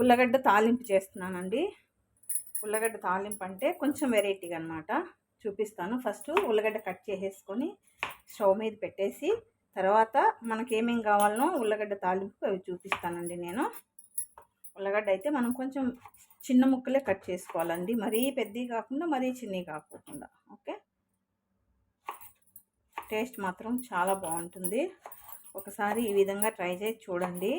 ఉల్లగడ్డ తాలింపు చేస్తున్నానండి. ఉల్లగడ్డ తాలింపు అంటే కొంచెం వెరైటీగా అనమాట చూపిస్తాను. ఫస్ట్ ఉల్లగడ్డ కట్ చేసేసుకొని స్టవ్ మీద పెట్టేసి తర్వాత మనకేమేం కావాలనో ఉల్లగడ్డ తాలింపు అవి చూపిస్తానండి నేను. ఉల్లగడ్డ అయితే మనం కొంచెం చిన్న ముక్కలే కట్ చేసుకోవాలండి. మరీ పెద్దవి కాకుండా మరీ చిన్నవి కాకుండా ఓకే? టేస్ట్ మాత్రం చాలా బాగుంటుంది. ఒకసారి ఈ విధంగా ట్రై చేసి చూడండి.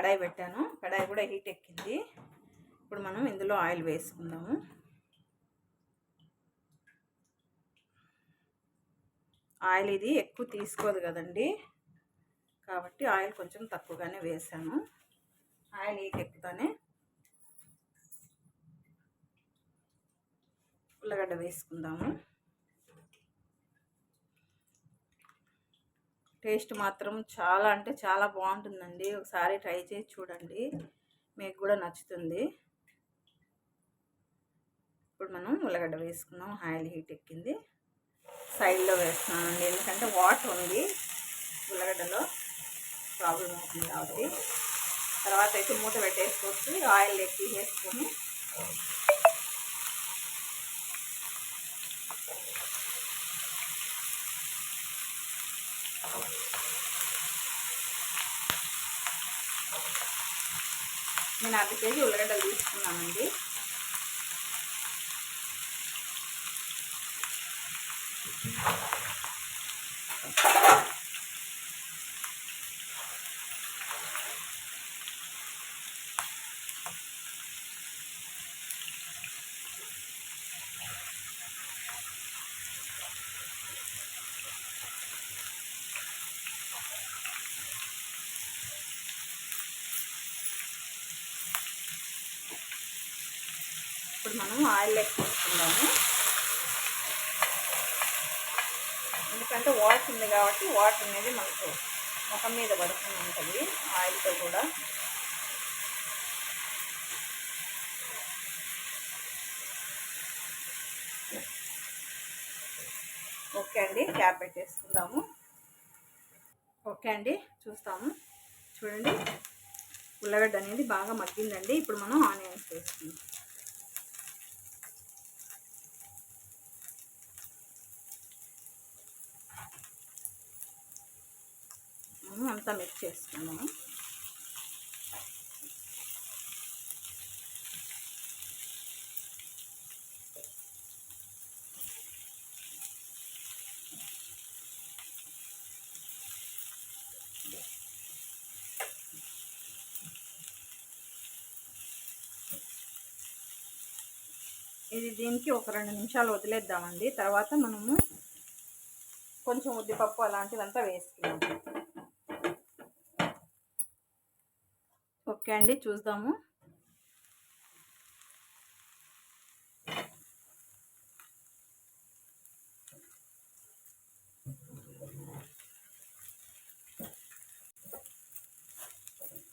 కడాయి పెట్టాను. కడాయి కూడా హీట్ ఎక్కింది. ఇప్పుడు మనం ఇందులో ఆయిల్ వేసుకుందాము. ఆయిల్ ఇది ఎక్కువ తీసుకోదు కదండి. కాబట్టి ఆయిల్ కొంచెం తక్కువగానే వేసాను. ఆయిల్ హీట్ ఎక్కుతానే ఉల్లగడ్డ వేసుకుందాము. టేస్ట్ మాత్రం చాలా అంటే చాలా బాగుంటుందండి. ఒకసారి ట్రై చేసి చూడండి. మీకు కూడా నచ్చుతుంది. ఇప్పుడు మనం ఉల్లగడ్డ వేసుకున్నాం ఆయిల్ హీట్ ఎక్కింది. సైడ్లో వేస్తున్నానండి. ఎందుకంటే వాటర్ ఉంది. ఉల్లగడ్డలో ప్రాబ్లం అవుతుంది కాబట్టి. తర్వాత అయితే మూత పెట్టేసుకోవచ్చు. ఆయిల్ ఎక్కి వేసుకొని నేను అర్ధ కేజీ ఉల్లగడ్డలు తీసుకున్నానండి. ఇప్పుడు మనం ఆయిల్ వేసుకుందాము ఎందుకంటే వాటర్ ఉంది కాబట్టి వాటర్ అనేది మనకు ముఖం మీద పడుతుంది ఉంటుంది ఆయిల్తో కూడా. ఓకే అండి క్యాప్ పెట్టేసుకుందాము. ఓకే అండి చూస్తాము. చూడండి ఉల్లగడ్డ అనేది బాగా మగ్గిందండి. ఇప్పుడు మనం ఆనియన్స్ వేసుకుందాం. అంతా మిక్స్ చేసుకున్నాము ఇది దీనికి ఒక రెండు నిమిషాలు వదిలేద్దామండి. తర్వాత మనము కొంచెం ఉద్దిపప్పు అలాంటివంతా వేసుకున్నాము ఓకే అండి చూద్దాము.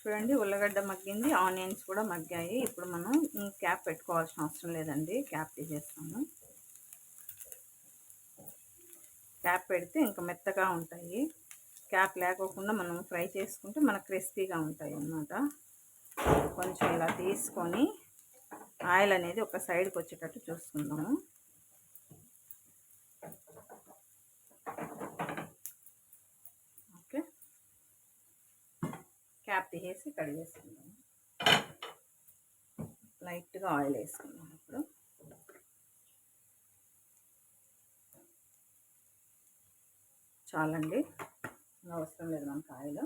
చూడండి ఉల్లగడ్డ మగ్గింది ఆనియన్స్ కూడా మగ్గాయి. ఇప్పుడు మనం క్యాప్ పెట్టుకోవాల్సిన అవసరం లేదండి క్యాప్ తీసేస్తాము. క్యాప్ పెడితే ఇంకా మెత్తగా ఉంటాయి. క్యాప్ లేకోకుండా మనం ఫ్రై చేసుకుంటే మనకు క్రిస్పీగా ఉంటాయి అన్నమాట కొంచెం ఇలా తీసుకొని ఆయిల్ అనేది ఒక సైడ్కి వచ్చేటట్టు చూసుకుందాము. ఓకే. క్యాప్ తీసేసి కడిగేసుకుందాము. లైట్గా ఆయిల్ వేసుకుందాం ఇప్పుడు. చాలండి. అవసరం లేదు మనకు ఆయిల్.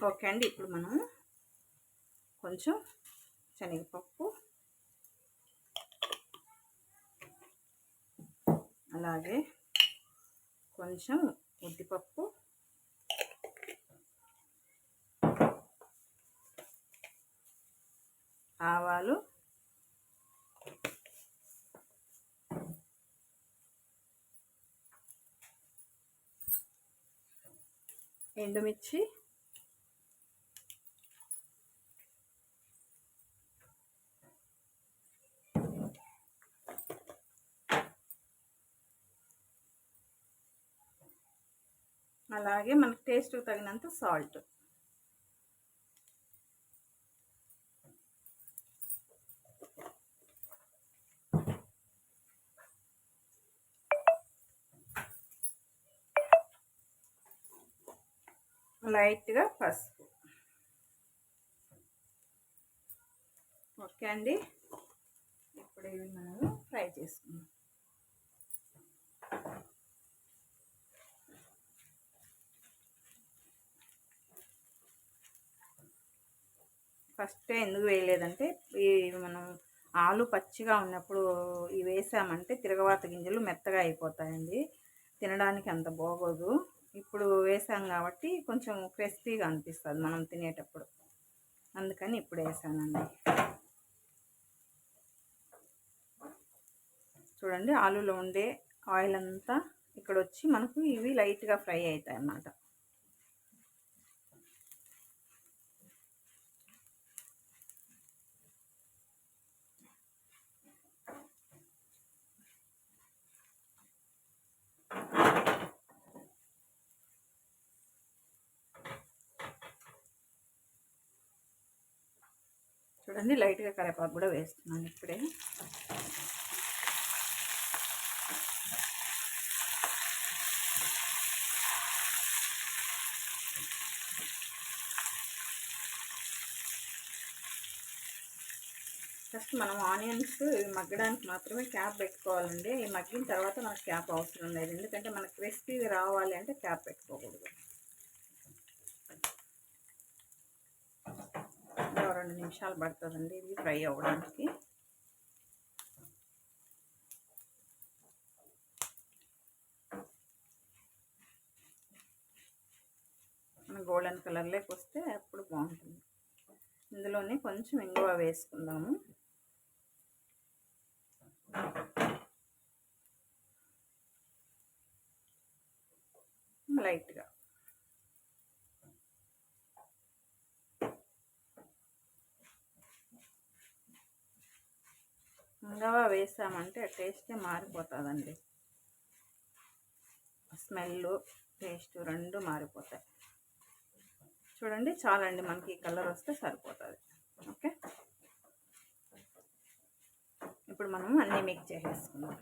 ఓకే అండి. ఇప్పుడు మనం కొంచెం శనగపప్పు అలాగే కొంచెం ఉద్దిపప్పు ఆవాలు ఎండుమిర్చి అలాగే మనకు టేస్ట్కి తగినంత సాల్ట్ లైట్గా పసుపు. ఓకే అండి. ఇప్పుడు ఇవి మనము ఫ్రై చేసుకుందాం. ఫస్ట్ ఎందుకు వేయలేదంటే ఈ మనం ఆలు పచ్చిగా ఉన్నప్పుడు ఇవి వేసామంటే తిరగవాత గింజలు మెత్తగా అయిపోతాయండి. తినడానికి అంత బాగోదు. ఇప్పుడు వేసాం కాబట్టి కొంచెం క్రిస్పీగా అనిపిస్తుంది మనం తినేటప్పుడు. అందుకని ఇప్పుడు వేసానండి. చూడండి ఆలులో ఉండే ఆయిల్ అంతా ఇక్కడ వచ్చి మనకు ఇవి లైట్గా ఫ్రై అవుతాయి అన్నమాట చూడండి లైట్గా కరేపాకు కూడా వేస్తున్నాను ఇప్పుడే. ఫస్ట్ మనం ఆనియన్స్ మగ్గడానికి మాత్రమే క్యాప్ పెట్టుకోవాలండి. ఈ మగ్గిన తర్వాత మనకు క్యాప్ అవసరం లేదు. ఎందుకంటే మనకు క్రిస్పీ రావాలి అంటే క్యాప్ పెట్టుకోకూడదు. రెండు నిమిషాలు పడుతుందండి. ఇది ఫ్రై అవ్వడానికి. మన గోల్డెన్ కలర్లోకి వస్తే అప్పుడు బాగుంటుంది. ఇందులోనే కొంచెం ఇంగువ వేసుకుందాము. లైట్గా. ఇంగవ వేసామంటే టేస్టే మారిపోతుందండి. స్మెల్ టేస్ట్ రెండు మారిపోతాయి. చూడండి చాలండి మనకి ఈ కలర్ వస్తే సరిపోతుంది. ఓకే? ఇప్పుడు మనం అన్నీ మిక్స్ చేసేసుకుందాం.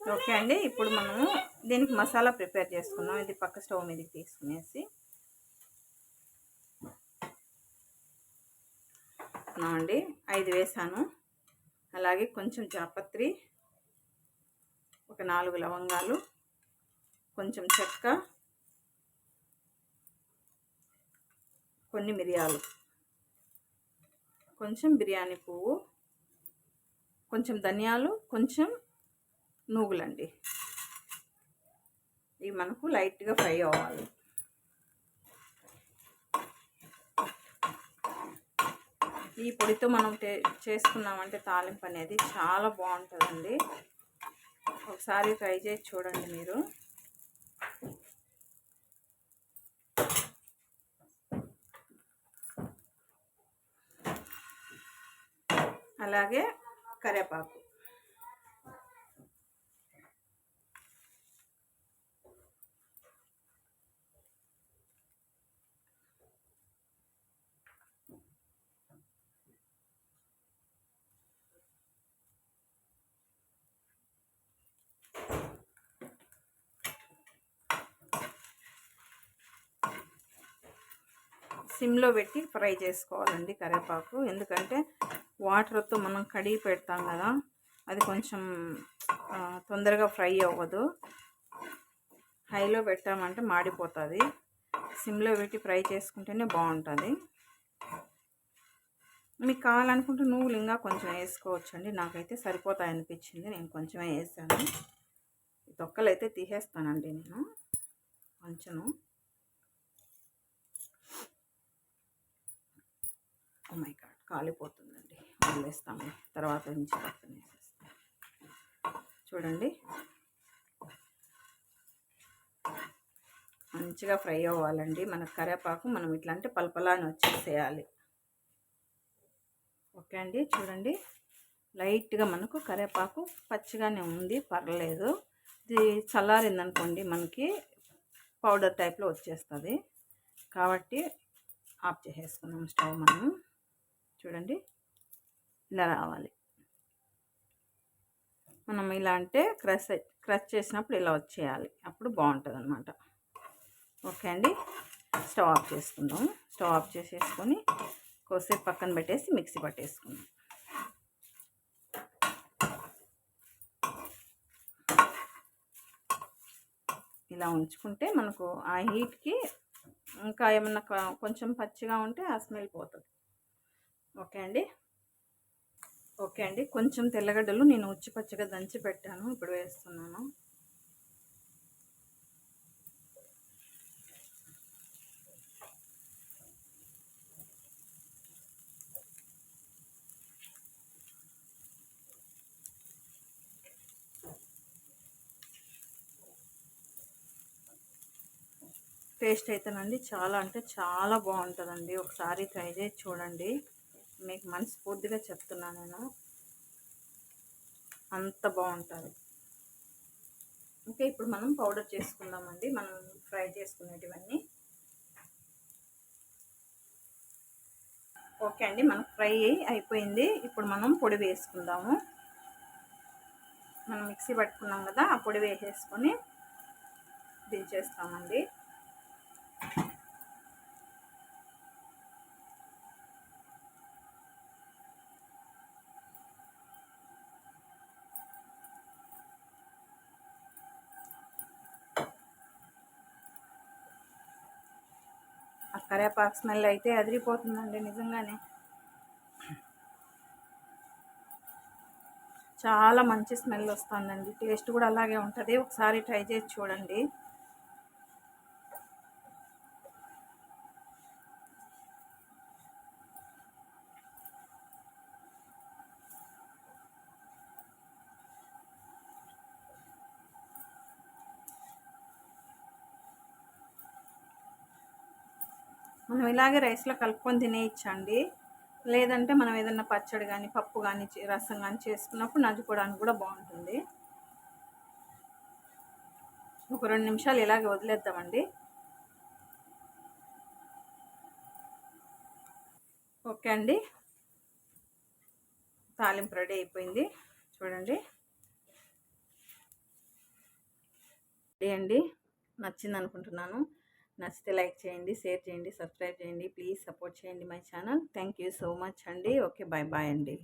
ఓకే అండి ఇప్పుడు మనము దీనికి మసాలా ప్రిపేర్ చేసుకుందాం. ఇది పక్క స్టవ్ మీదకి తీసుకునేసి అండి ఐదు వేసాను. అలాగే కొంచెం జాపత్రి ఒక నాలుగు లవంగాలు కొంచెం చెక్క కొన్ని మిరియాలు. కొంచెం బిర్యానీ పువ్వు కొంచెం ధనియాలు కొంచెం నువ్వులండి ఇవి మనకు లైట్గా ఫ్రై అవ్వాలి. ఈ పొడితో మనం చేసుకున్నామంటే తాలింపు అనేది చాలా బాగుంటుందండి. ఒకసారి ట్రై చేసి చూడండి మీరు. అలాగే కరివేపాకు సిమ్లో పెట్టి ఫ్రై చేసుకోవాలండి కరివేపాకు. ఎందుకంటే వాటర్తో మనం కడిగి పెడతాం కదా అది కొంచెం తొందరగా ఫ్రై అవ్వదు. హైలో పెట్టామంటే మాడిపోతుంది. సిమ్లో పెట్టి ఫ్రై చేసుకుంటేనే బాగుంటుంది. మీకు కావాలనుకుంటే నువ్వులు ఇంకా కొంచెం వేసుకోవచ్చండి. నాకైతే సరిపోతాయి అనిపించింది నేను కొంచెమే వేసాను. తొక్కలు అయితే తీసేస్తానండి నేను. కొంచెము. మై గాడ్ కాలిపోతుందండి. వదిలేస్తాము తర్వాత నుంచి పక్కన వేసేస్తాం. చూడండి. మంచిగా ఫ్రై అవ్వాలండి. మన కరివేపాకు మనం ఇట్లా అంటే పలపలాని వచ్చేసేయాలి. ఓకే అండి చూడండి. లైట్గా మనకు కరివేపాకు పచ్చిగానే ఉంది పర్లేదు. ఇది చల్లారిందనుకోండి మనకి పౌడర్ టైప్లో వచ్చేస్తుంది. కాబట్టి ఆఫ్ చేసేసుకున్నాం స్టవ్ మనం. చూడండి. ఇలా రావాలి. మనం ఇలా అంటే క్రష్ క్రష్ చేసినప్పుడు ఇలా వచ్చేయాలి. అప్పుడు బాగుంటుంది అనమాట ఓకే అండి. స్టవ్ ఆఫ్ చేసుకుందాం. స్టవ్ ఆఫ్ చేసేసుకొని కొద్దిసేపు పక్కన పెట్టేసి మిక్సీ పట్టేసుకుందాం. ఇలా ఉంచుకుంటే మనకు ఆ హీట్కి ఇంకా ఏమన్నా కొంచెం పచ్చిగా ఉంటే ఆ స్మెల్ పోతుంది. ఓకే అండి. ఓకే అండి. కొంచెం తెల్లగడ్డలు నేను ఉచ్చిపచ్చగా దంచి పెట్టాను. ఇప్పుడు వేస్తున్నాను. టేస్ట్ అయితేనండి చాలా అంటే చాలా బాగుంటుందండి. ఒకసారి ట్రై చేసి చూడండి. మీకు మనస్ఫూర్తిగా చెప్తున్నాను నేను. అంత బాగుంటుంది. ఓకే ఇప్పుడు మనం పౌడర్ చేసుకుందామండి. మనం ఫ్రై చేసుకునేటివన్నీ. ఓకే అండి మనకు ఫ్రై అయిపోయింది. ఇప్పుడు మనం పొడి వేసుకుందాము. మనం మిక్సీ పట్టుకున్నాం కదా ఆ పొడి వేసేసుకొని దించేస్తామండి ఆ కరేపాకు స్మెల్ అయితే అదిరిపోతుందండి నిజంగానే. చాలా మంచి స్మెల్ వస్తుందండి. టేస్ట్ కూడా అలాగే ఉంటుంది. ఒకసారి ట్రై చేసి చూడండి. మనం ఇలాగే రైస్లో కలుపుకొని తినేయచ్చండి. లేదంటే మనం ఏదన్నా పచ్చడి కానీ పప్పు కానీ రసం కానీ చేసుకున్నప్పుడు నంచుకోవడానికి కూడా బాగుంటుంది. ఒక రెండు నిమిషాలు ఇలాగే వదిలేద్దామండి. ఓకే అండి. తాలింపు రెడీ అయిపోయింది. చూడండి. రెడీ అండి. నచ్చింది అనుకుంటున్నాను నచ్చితే లైక్ చేయండి షేర్ చేయండి సబ్స్క్రైబ్ చేయండి ప్లీజ్ సపోర్ట్ చేయండి my channel. Thank you so much అండి. ఓకే బాయ్ బాయ్ అండి.